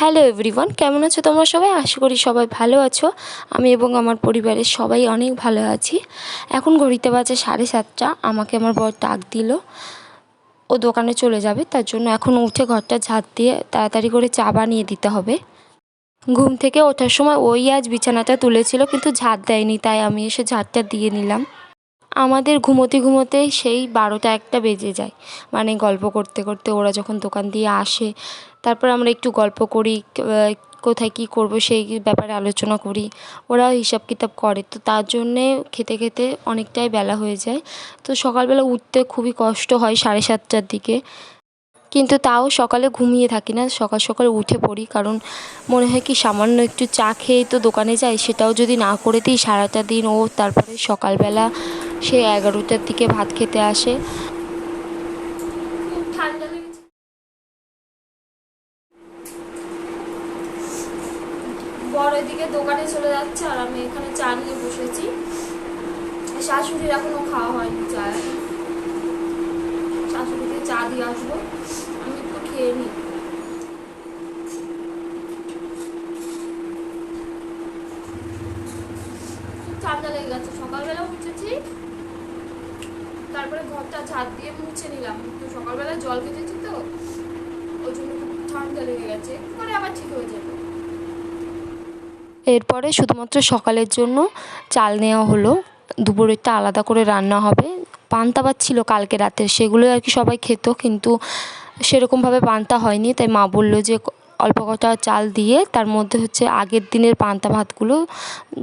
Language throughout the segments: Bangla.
হ্যালো এভরিওয়ান কেমন আছো তোমরা সবাই? আশা করি সবাই ভালো আছো। আমি এবং আমার পরিবারের সবাই অনেক ভালো আছি। এখন ঘড়িতে বাজে সাড়ে সাতটা, আমাকে আমার বর ডাক দিল। ও দোকানে চলে যাবে, তার জন্য এখন উঠে ঘরটা ঝাঁট দিয়ে তাড়াতাড়ি করে চা বানিয়ে দিতে হবে। ঘুম থেকে ওঠার সময় ওই আজ বিছানাটা তুলেছিল, কিন্তু ঝাঁট দেয়নি, তাই আমি এসে ঝাঁটটা দিয়ে নিলাম। আমাদের ঘুমোতে ঘুমোতে সেই বারোটা একটা বেজে যায়। মানে গল্প করতে করতে ওরা যখন দোকান দিয়ে আসে, তারপর আমরা একটু গল্প করি কোথায় কী করব সেই ব্যাপারে আলোচনা করি ওরা হিসাব কিতাব করে। তো তার জন্যে খেতে খেতে অনেকটাই বেলা হয়ে যায়। তো সকালবেলা উঠতে খুবই কষ্ট হয় সাড়ে সাতটার দিকে। কিন্তু তাও সকালে ঘুমিয়ে থাকি না, সকাল সকাল উঠে পড়ি। কারণ মনে হয় কি সামান্য একটু চা খেয়েই তো দোকানে যাই, সেটাও যদি না করে দিই সারাটা দিন ও তারপরে সকালবেলা সে এগারোটার দিকে ভাত খেতে আসে। বড় দোকানে এখানে চা নিয়ে বসেছি। শাশুড়ির এখনও খাওয়া হয়নি চা। চা দিয়ে আসব। আমি খেয়ে নিই। ঠান্ডা সকালবেলা উঠেছি। তারপরে ঘরটা ঝাড় দিয়ে মুছে নিলাম। তো সকালবেলা জল খেতেছি তো, ওই জন্য ঠান্ডা লেগে গেছে। পরে আবার ঠিক হয়ে যাবে। এরপরে শুধুমাত্র সকালের জন্য চাল নেওয়া হলো। দুপুরেরটা আলাদা করে রান্না হবে। পান্তা ভাত ছিল কালকে রাতের, সেগুলো আর কি সবাই খেত, কিন্তু সেরকমভাবে পান্তা হয়নি। তাই মা বলল যে, অল্প কটা চাল দিয়ে তার মধ্যে হচ্ছে আগের দিনের পান্তা ভাতগুলো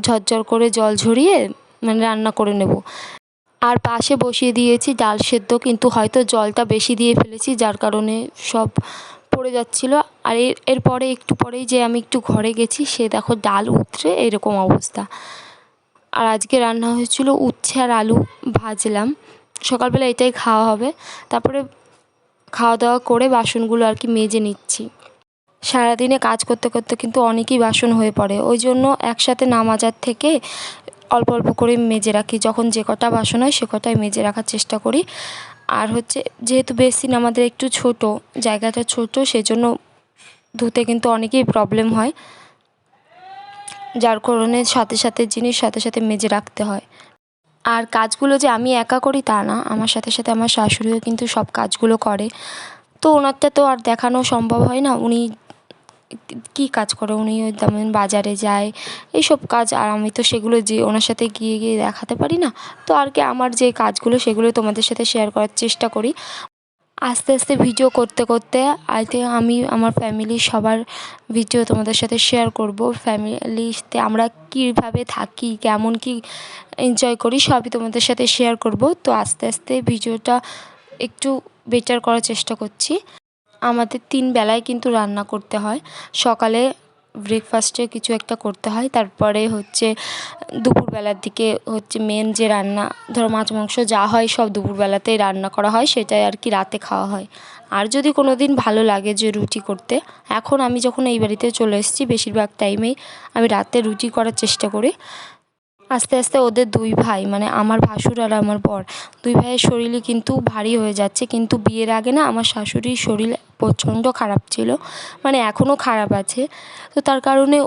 ঝরঝর করে জল ঝরিয়ে মানে রান্না করে নেব। আর পাশে বসিয়ে দিয়েছি ডাল সেদ্ধ, কিন্তু হয়তো জলটা বেশি দিয়ে ফেলেছি, যার কারণে সব পড়ে যাচ্ছিল। আর এর এরপরে একটু পরেই যে আমি একটু ঘরে গেছি, সে দেখো ডাল উতরে এরকম অবস্থা। আর আজকে রান্না হয়েছিল উচ্ছে আর আলু ভাজলাম। সকালবেলা এটাই খাওয়া হবে। তারপরে খাওয়া দাওয়া করে বাসনগুলো আর কি মেজে নিচ্ছি। সারাদিনে কাজ করতে করতে কিন্তু অনেকই বাসন হয়ে পড়ে। ওই জন্য একসাথে নামাজার থেকে অল্প অল্প করে মেজে রাখি। যখন যে কটা বাসন হয় সে কটাই মেজে রাখার চেষ্টা করি। আর হচ্ছে যেহেতু বেসিন আমাদের একটু ছোট, জায়গাটা ছোট, সেজন্য ধুতে কিন্তু অনেকই প্রবলেম হয়। যার কারণে সাথে সাথে জিনিস সাথে সাথে মেজে রাখতে হয়। আর কাজগুলো যে আমি একা করি তা না, আমার সাথে সাথে আমার শাশুড়িও কিন্তু সব কাজগুলো করে। তো ওনারটা তো আর দেখানো সম্ভব হয় না, উনি কী কাজ করে? উনি ওই যেমন বাজারে যায়, এইসব কাজ। আর আমি তো সেগুলো যে ওনার সাথে গিয়ে গিয়ে দেখাতে পারি না। তো আর কি আমার যে কাজগুলো, সেগুলো তোমাদের সাথে শেয়ার করার চেষ্টা করি। আস্তে আস্তে ভিডিও করতে করতে আই থিঙ্ক আমি, আমার ফ্যামিলির সবার ভিডিও তোমাদের সাথে শেয়ার করব। ফ্যামিলিতে আমরা কীভাবে থাকি, কেমন কী এনজয় করি, সবই তোমাদের সাথে শেয়ার করব। তো আস্তে আস্তে ভিডিওটা একটু বেটার করার চেষ্টা করছি। আমাদের তিন বেলায় কিন্তু রান্না করতে হয়। সকালে ব্রেকফাস্টে কিছু একটা করতে হয়। তারপরে হচ্ছে দুপুরবেলার দিকে হচ্ছে মেন যে রান্না, ধরো মাছ, মাংস যা হয় সব দুপুরবেলাতেই রান্না করা হয়। সেটাই আর কি রাতে খাওয়া হয়। আর যদি কোনো দিন ভালো লাগে যে রুটি করতে, এখন আমি যখন এই বাড়িতে চলে এসেছি, বেশিরভাগ টাইমেই আমি রাতে রুটি করার চেষ্টা করি। আস্তে আস্তে ওদের দুই ভাই মানে আমার ভাসুর আর আমার বর, দুই ভাইয়ের শরীরই কিন্তু ভারী হয়ে যাচ্ছে। কিন্তু বিয়ের আগে না আমার শাশুড়ির শরীর প্রচণ্ড খারাপ ছিল মানে এখনও খারাপ আছে। তো তার কারণে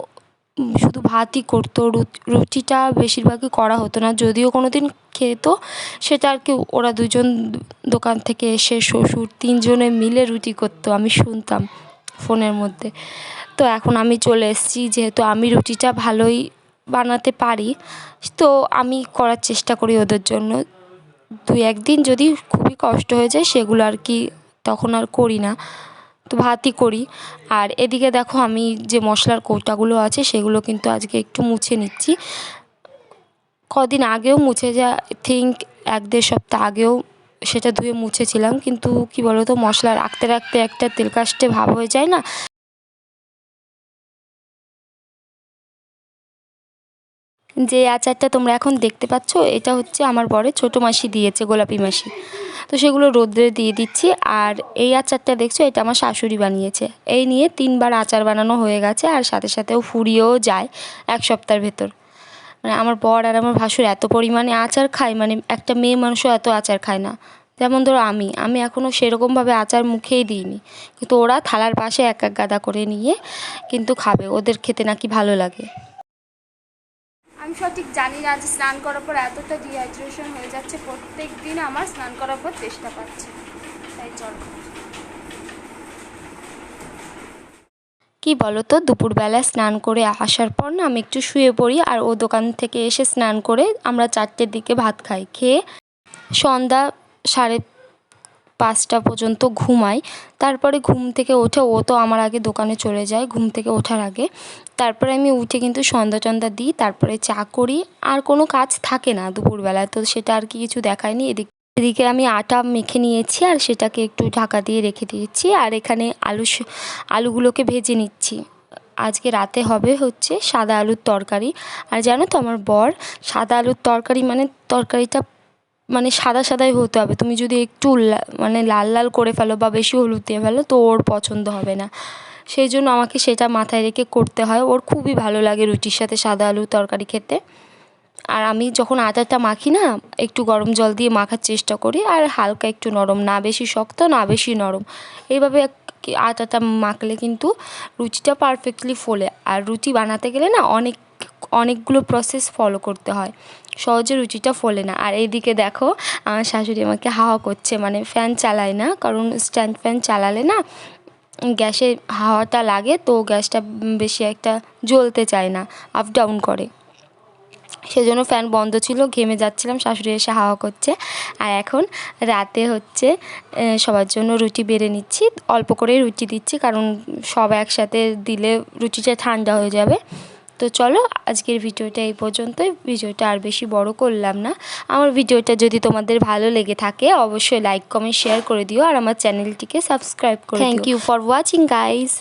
শুধু ভাতই করতো রুট- রুটিটা বেশিরভাগই করা হতো না। যদিও কোনো দিন খেতো, সেটা আর কি ওরা দুজন দোকান থেকে এসে শ্বশুর তিনজনে মিলে রুটি করতো, আমি শুনতাম ফোনের মধ্যে। তো এখন আমি চলে এসেছি, যেহেতু আমি রুটিটা ভালোই বানাতে পারি। তো আমি করার চেষ্টা করি ওদের জন্য। দুই একদিন যদি খুবই কষ্ট হয়ে যায়, সেগুলো আর কি তখন আর করি না। তো ভাতই করি। আর এদিকে দেখো আমি যে মশলার কৌটাগুলো আছে, সেগুলো কিন্তু আজকে একটু মুছে নিচ্ছি। কদিন আগেও মুছে যা থিঙ্ক এক দেড় সপ্তাহ আগেও সেটা ধুয়ে মুছেছিলাম। কিন্তু কি বলো তো মশলা রাখতে রাখতে একটা তেল কাস্টে ভাব হয়ে যায় না? যে আচারটা তোমরা এখন দেখতে পাচ্ছ, এটা হচ্ছে আমার বরের ছোটো মাসি দিয়েছে, গোলাপি মাসি। তো সেগুলো রোদ্রে দিয়ে দিচ্ছি, আর এই আচারটা দেখছ, এটা আমার শাশুড়ি বানিয়েছে। এই নিয়ে তিনবার আচার বানানো হয়ে গেছে, আর সাথে সাথেও ফুরিয়েও যায় এক সপ্তাহের ভেতর। মানে আমার বর আর আমার ভাসুর এত পরিমাণে আচার খায় মানে একটা মেয়ে মানুষও এত আচার খায় না। যেমন ধরো আমি আমি এখনও সেরকমভাবে আচার মুখেই দিইনি। কিন্তু ওরা থালার পাশে এক এক গাদা করে নিয়ে কিন্তু খাবে, ওদের খেতে নাকি ভালো লাগে। আমি সঠিক জানি না যে স্নান করার পর এতটা ডিহাইড্রেশন হয়ে যাচ্ছে, প্রত্যেক দিন আমার স্নান করার পর চেষ্টা পাচ্ছে। তাই চল। কি বলো তো দুপুরবেলা স্নান করে আসার পর না আমি একটু শুয়ে পড়ি আর ও দোকান থেকে এসে স্নান করে আমরা চারটের দিকে ভাত খাই। খেয়ে সন্ধ্যা সাড়ে পাঁচটা পর্যন্ত ঘুমাই। তারপরে ঘুম থেকে ওঠে, ও তো আমার আগে দোকানে চলে যায় ঘুম থেকে ওঠার আগে। তারপরে আমি উঠে কিন্তু সন্ধ্যা টন্ধা দিই, তারপরে চা করি। আর কোনো কাজ থাকে না দুপুরবেলায় তো সেটা আর কি কিছু দেখায়নি। এদিক এদিকে আমি আটা মেখে নিয়েছি আর সেটাকে একটু ঢাকা দিয়ে রেখে দিয়েছি। আর এখানে আলু আলুগুলোকে ভেজে নিচ্ছি। আজকে রাতে হবে হচ্ছে সাদা আলুর তরকারি। আর জানো তো আমার বর, সাদা আলুর তরকারি মানে তরকারিটা মানে সাদা সাদাই হতে হবে। তুমি যদি একটু মানে লাল লাল করে ফেলো বা বেশি হলুদ দিয়ে ফেলো তো ওর পছন্দ হবে না। সেই জন্য আমাকে সেটা মাথায় রেখে করতে হয়। ওর খুবই ভালো লাগে রুটির সাথে সাদা আলুর তরকারি খেতে। আর আমি যখন আটাটা মাখি না, একটু গরম জল দিয়ে মাখার চেষ্টা করি আর হালকা একটু নরম, না বেশি শক্ত, না বেশি নরম। এইভাবে আটাটা মাখলে কিন্তু রুটিটা পারফেক্টলি ফোলে। আর রুটি বানাতে গেলে না অনেক, অনেকগুলো প্রসেস ফলো করতে হয়। সহজে রুচিটা ফোলে না। আর এইদিকে দেখো, আমার শাশুড়ি আমাকে হাওয়া করছে মানে ফ্যান চালায় না, কারণ স্ট্যান্ড ফ্যান চালালে না গ্যাসে হাওয়াটা লাগে, তো গ্যাসটা বেশি একটা জ্বলতে চায় না আপ ডাউন করে। সেজন্য ফ্যান বন্ধ ছিল, ঘেমে যাচ্ছিলাম, শাশুড়ি এসে হাওয়া করছে। আর এখন রাতে হচ্ছে সবার জন্য রুটি বেড়ে নিচ্ছি, অল্প করেই রুটি দিচ্ছি, কারণ সব একসাথে দিলে রুটিটা ঠান্ডা হয়ে যাবে। তো চলো আজকের ভিডিওটা এই পর্যন্তই। ভিডিওটা আর বেশি বড় করলাম না। আমার ভিডিওটা যদি তোমাদের ভালো লেগে থাকে অবশ্যই লাইক কমেন্ট শেয়ার করে দিও। আর আমার চ্যানেলটিকে সাবস্ক্রাইব করে thank you for watching guys